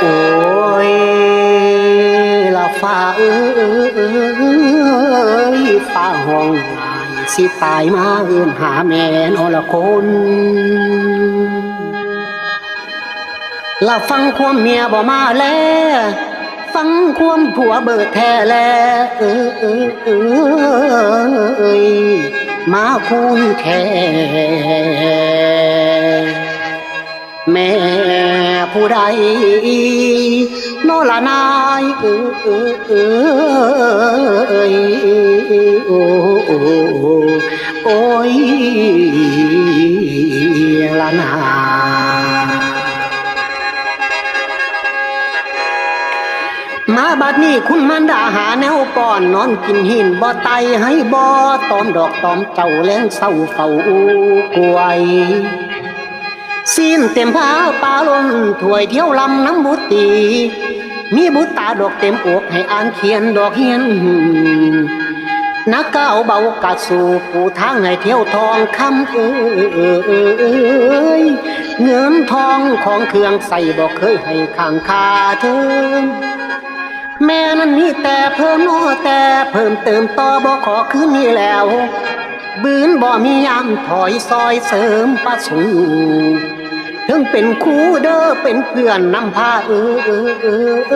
โอ้ยลาฟ้าเอ้ยฟ้าห้องหายสิตายมาเอื้นหาแม่นอละคนละฟังความเมียบ่มาแลฟังความผัวเบิดแท้แลเออเออเออมาคุยแท้ แม่ผู้ใดโนละนายเออเออเออเอยโอ้โอ้โอ้ยละนามาบัดนี้คุณมันดาหาแนวป้อนนอนกินหินบ่ไตให้บ่ตอมดอกตอมเจ้าแรงเศร้าเฝ้ากวย สิ้นเต็มผ้าปลาลงถวยเที่ยวลำน้ำบุตรีมีบุตตาดอกเต็มอกให้อ่านเขียนดอกเฮียนนักก้าวเบากะสู่ผู้ทางให้เที่ยวทองคำเอ้ยเงินทองของเครื่องใส่บอกเคยให้ข้างคาเธอแม่นั้นมีแต่เพิ่มโนแต่เพิ่มเติมต่อบ่ขอคืนนี้แล้ว บืนบ่มียามถอยซอยเสริมประสงถึงเป็นคู่เด้อเป็นเพื่อนนำพาเออเออเออเอ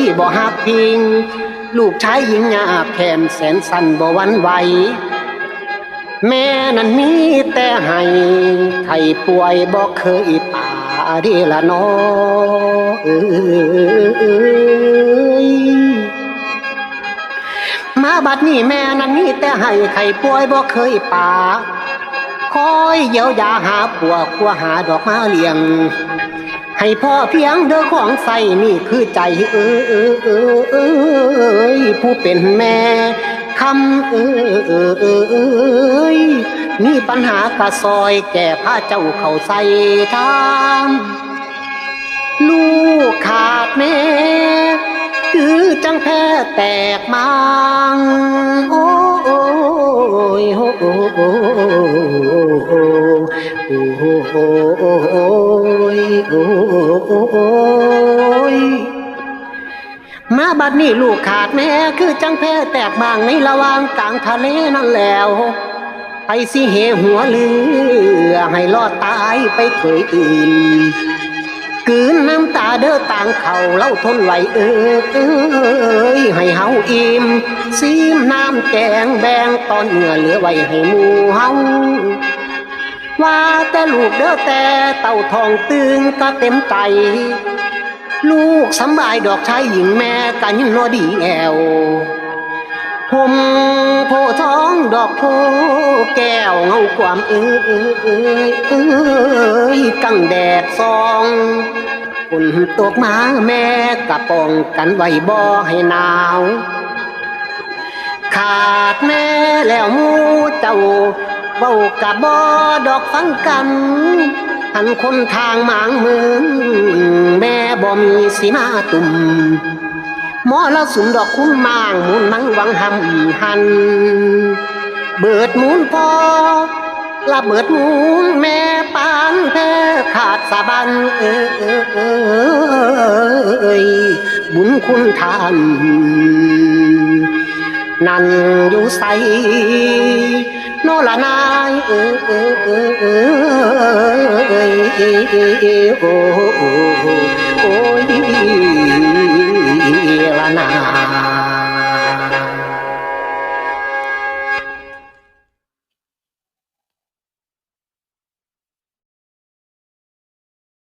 ยบ่หักพิง ลูกชายหญิงหยาแขนแสนสั้นบ่วันไหวแม่นั้นมีแต่ให้ไข้ป่วยบ่เคยป่าดีละนอเอย บัดนี้แม่นั้นมีแต่ให้ไข้ป่วยบ่เคยป่าคอยเยียวยาหาปัวกัวหาดอกมาเลี้ยง ให้พ่อเพียงเด้อของใส่นี่คือใจเออเออเออเออผู้เป็นแม่คำเออเออเออเอยมีปัญหากระซอยแก่พระเจ้าเขาใส่ทาง ลูกขาดแม่ แพ้แตกมังโอ้ยโอ้โอ้โอ้โอ้โอ้โอ้โอ้ยโอ้โอ้ยมาบัดนี้ลูกขาดแม่คือจังแพ้แตกบางในระวางกลางทะเลนั่นแล้วไปสิเหหัวเรือให้รอดตายไปเคยอื่น กืนน้ำตาเด้อต่างเขาเล่าทนไหวเออเอ้ยให้เฮาอิ่มซีมน้ำแกงแบงตอนเหงื่อเหลือไว้ให้หมูเฮาว่าแต่ลูกเด้อแต่เต่าทองตึงก็เต็มใจ ลูกสำบายดอกชายหญิงแม่กันยินนอดีแอวผมโพทอ อกโพแก้วเงาความเอ้ยเอ้ยเอ้ยเอ้ยกังแดดซองฝนตกมาแม่กะป้องกันไว้บ่ให้หนาว ขาดแม่แล้วมูเจ้าเบ้ากะบ่ดอกฟังกัน หันคนทางหมางเมืองแม่บ่มีสีมาตุ่มหมอละสุนดอกคุ้มมางมูลมังวังหำหัน เบิดมูลพอละเบิดมูลแม่ปานแพ้ขาดสะบันเออเอยบุญคุณทานนั่นอยู่ใสโนละนายเออยเออเอ้เอ้เอ้เอ้เอ้โอ้โอ้โอ้ยละนาย